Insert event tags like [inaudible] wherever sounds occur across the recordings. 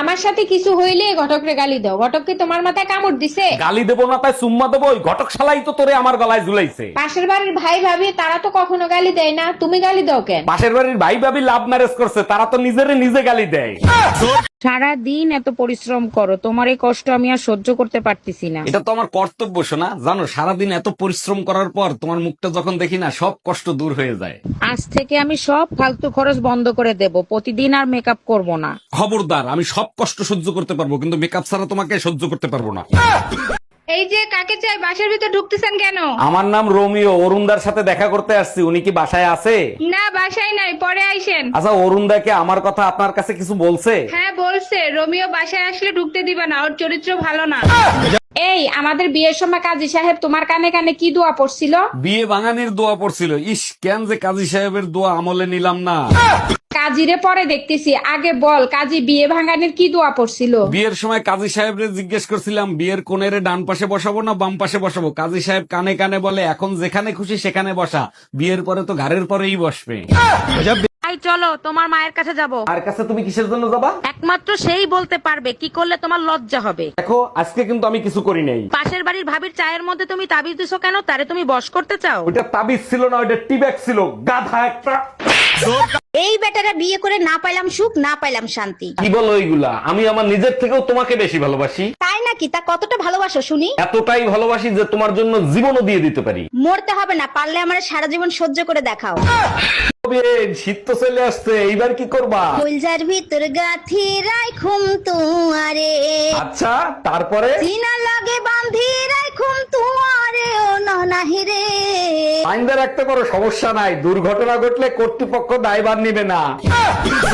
আমার সাথে কিছু হইলে ঘটকরে গালি দাও। ঘটককে তোমার মাথায় কামড় দিছে? গালি দেবো না তাই সুম্মা দেবো? ওই ঘটক শালাই তো তোরে আমার গলায় ঝুলাইছে। পাশের বাড়ির ভাই ভাবি তারা তো কখনো গালি দেয় না। তুমি গালি দাও কেন? পাশের বাড়ির ভাই ভাবি লাভ ম্যারেজ করছে তারা তো নিজেরে নিজে গালি দেয়। সারা দিন এত পরিশ্রম করো তোমার এই কষ্ট আমি আর সহ্য করতে পারতেছি না। এটা তো আমার কর্তব্য শোনা। জানো সারাদিন এত পরিশ্রম করার পর তোমার মুখটা যখন দেখি না সব কষ্ট দূর হয়ে যায়। আজ থেকে আমি সব ফালতু খরচ বন্ধ করে দেব প্রতিদিন আর মেকআপ করব না। খবরদার আমি সব কষ্ট সহ্য করতে পারব কিন্তু মেকআপ ছাড়া তোমাকে সহ্য করতে পারব না। এই যে কাকে চাই বাসার ভিতর ঢুকতেছেন কেন? আমার নাম রোমিও অরুণদার সাথে দেখা করতে আসছি। উনি কি বাসায় আছে? না বাসায় নাই পরে আইসেন। আচ্ছা অরুণদাকে আমার কথা আপনার কাছে কিছু বলছে? হ্যাঁ বলছে। রোমিও বাসায় আসলে ঢুকতে দিবে না ওর চরিত্র ভালো না। এই আমাদের বিয়ের সময় কাজী সাহেব তোমার কানে কানে কি দোয়া পড়ছিল? বিয়ে ভাঙানির দোয়া পড়ছিল। ইস কেন যে কাজী সাহেবের দোয়া আমলে নিলাম না? কাজীরে পরে দেখতেছি। আগে বল, কাজী বিয়ে ভাঙানির কি দোয়া পড়ছিল? বিয়ের সময় কাজী সাহেবরে জিজ্ঞেস করছিলাম, বিয়ের কোণের ডান পাশে বসাবো না বাম পাশে বসাবো? কাজী সাহেব কানে কানে বলে, এখন যেখানে খুশি সেখানে বসা, বিয়ের পরে তো ঘাড়ের পরেই বসবে। তাই চলো তোমার মায়ের কাছে যাব। আর কাছে তুমি কিসের জন্য যাবা? একমাত্র সেই বলতে পারবে কি করলে তোমার লজ্জা হবে। দেখো আজকে কিন্তু আমি কিছু করি নাই। পাশের বাড়ির ভাবির চায়ের মধ্যে তুমি তাবিজ দিছো কেন? তারে তুমি বশ করতে চাও? ওইটা তাবিজ ছিল না ওইটা টিব্যাগ ছিল গাধা একটা। এই বেটারা বিয়ে করে না পাইলাম সুখ না পাইলাম শান্তি। কি বলো এইগুলা? আমি আমার নিজের থেকেও তোমাকে বেশি ভালোবাসি। তাই নাকি? তা কতটা ভালোবাসো শুনি? এতটাই ভালোবাসি যে তোমার জন্য জীবনও দিয়ে দিতে পারি। মরতে হবে না পারলে আমার সারা জীবন সহ্য করে দেখাও। শীত তো চলে আসছে এইবার কি করবা? ফুলজার ভিতর গাথি রাইখুম তুয়ারে আচ্ছা তারপরে? সিনা লাগে বান্ধি রাইখুম তুয়ারে ও ননাহি রে। আইনদের একটা করো সমস্যা নাই দুর্ঘটনা ঘটলে কর্তৃপক্ষ দায়ভার নিবে না। [laughs]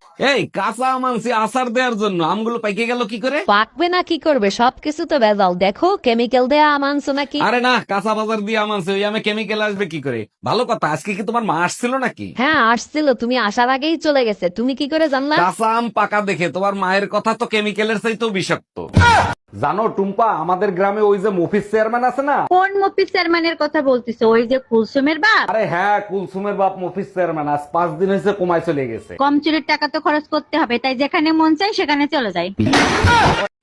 এই কাঁচা আম আনছি আচার দেওয়ার জন্য। আমগুলো পাইকে গেল কি করে? পাকবে না কি করবে? সবকিছু তো ভেজাল। দেখো কেমিক্যাল দেয়া আম আনছো নাকি? আরে না কাঁচা বাজার দিয়ে আম আনছে ওই আমে কেমিক্যাল আসবে কি করে? ভালো কথা আজকে কি তোমার মা আসছিল নাকি? হ্যাঁ আসছিল। তুমি আসার আগেই চলে গেছে। তুমি কি করে জানলা? কাঁচা আম পাকা দেখে তোমার মায়ের কথা তো কেমিক্যালের চাইতেও বিষাক্ত। জানো টুম্পা আমাদের গ্রামে ওই যে মফিস চেয়ারম্যান আছে না? কোন মফিস চেয়ারম্যানের কথা বলতিছে? ওই যে কুলসুমের বাপ? আরে হ্যাঁ কুলসুমের বাপ মফিস চেয়ারম্যান। আজ পাঁচ দিন হয়েছে কমায় চলে গেছে। কম চুরির টাকা তো খরচ করতে হবে তাই যেখানে মন চাই সেখানে চলে যায়।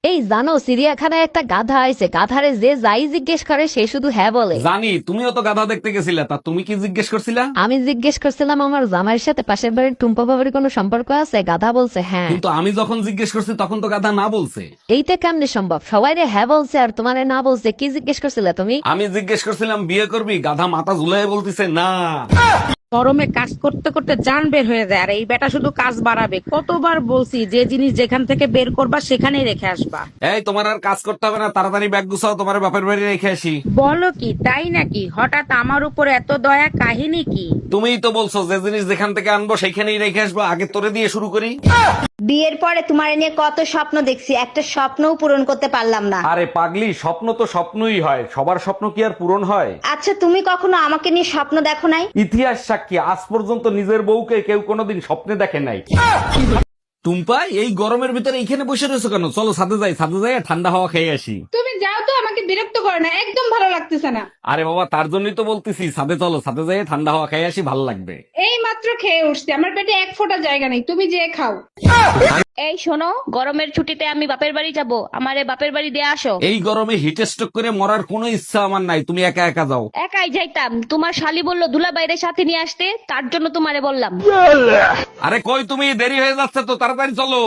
এই জানো চিড়িয়াখানায় একটা গাধা আছে গাধারে যে যাই জিজ্ঞেস করে সে শুধু হ্যাঁ বলে। জানি তুমিও তো গাধা দেখতে গেছিলে। তা তুমি কি জিজ্ঞেস করছিলা? আমি জিজ্ঞেস করছিলাম আমার জামাইয়ের সাথে পাশের বাড়ির টুম্পা বাবার কোনো সম্পর্ক আছে? গাধা বলছে হ্যাঁ। কিন্তু আমি যখন জিজ্ঞেস করছি তখন তো গাধা না বলছে। এইটা কেমনে সম্ভব? সবাই রে হ্যাঁ বলছে আর তোমারে না বলছে কি জিজ্ঞেস করছিলে তুমি? আমি জিজ্ঞেস করছিলাম বিয়ে করবি? গাধা মাথা ঝুলাই বলতিছে না। গরমে কাজ করতে করতে যান বের হয়ে যায়। আর এই বেটা শুধু কাজ বাড়াবে। কতবার বলছি যে জিনিস যেখান থেকে বের করবা সেখানেই রেখে আসবা। এই তোমার আর কাজ করতে হবে না তাড়াতাড়ি ব্যাগ গুছাও তোমার বাপের বাড়ি রেখে আসি। বলো কি তাই নাকি? হঠাৎ আমার উপর এত দয়া কাহিনী কি? তুমিই তো বলছো যে জিনিস যেখান থেকে আনব সেখানেই রেখে আসব আগে তোরে দিয়ে শুরু করি। বিয়ের পরে তোমার নিয়ে কত স্বপ্ন দেখছি একটা স্বপ্নও পূরণ করতে পারলাম না। আরে পাগলি স্বপ্ন তো স্বপ্নই হয় সবার স্বপ্ন কি আর পূরণ হয়? আচ্ছা তুমি কখনো আমাকে নিয়ে স্বপ্ন দেখো নাই? ইতিহাস সাক্ষী আজ পর্যন্ত নিজের বউকে কেউ কোনোদিন স্বপ্নে দেখে নাই। টুম্পা এই গরমের ভিতরে এইখানে বসে রয়েছো কেন? চলো ছাদে যাই ছাদে যাই ঠান্ডা হাওয়া খেয়ে আসি। তুমি যাও তো আমাকে বিরক্ত করো না একদম ভালো লাগতেছে না। আরে বাবা তার জন্যই তো বলতেছি ছাদে চলো ছাদে যাই ঠান্ডা হাওয়া খেয়ে আসি ভালো লাগবে। মাত্র খেয়ে উঠছি। আমার পেটে এক ফোঁটা জায়গা নেই তুমি যে খাও। এই শোনো গরমের ছুটিতে আমি বাপের বাড়ি যাব। আমারে বাপের বাড়ি দিয়ে আসো। এই গরমে হিট স্ট্রোক করে মরার কোনো ইচ্ছা আমার নাই তুমি একা একা যাও। একাই যাইতাম। তোমার শালি বলল দুলা বাইরে সাথে নিয়ে আসতে তার জন্য তোমারে বললাম। আরে কই তুমি? দেরি হয়ে যাচ্ছে তো তাড়াতাড়ি চলো।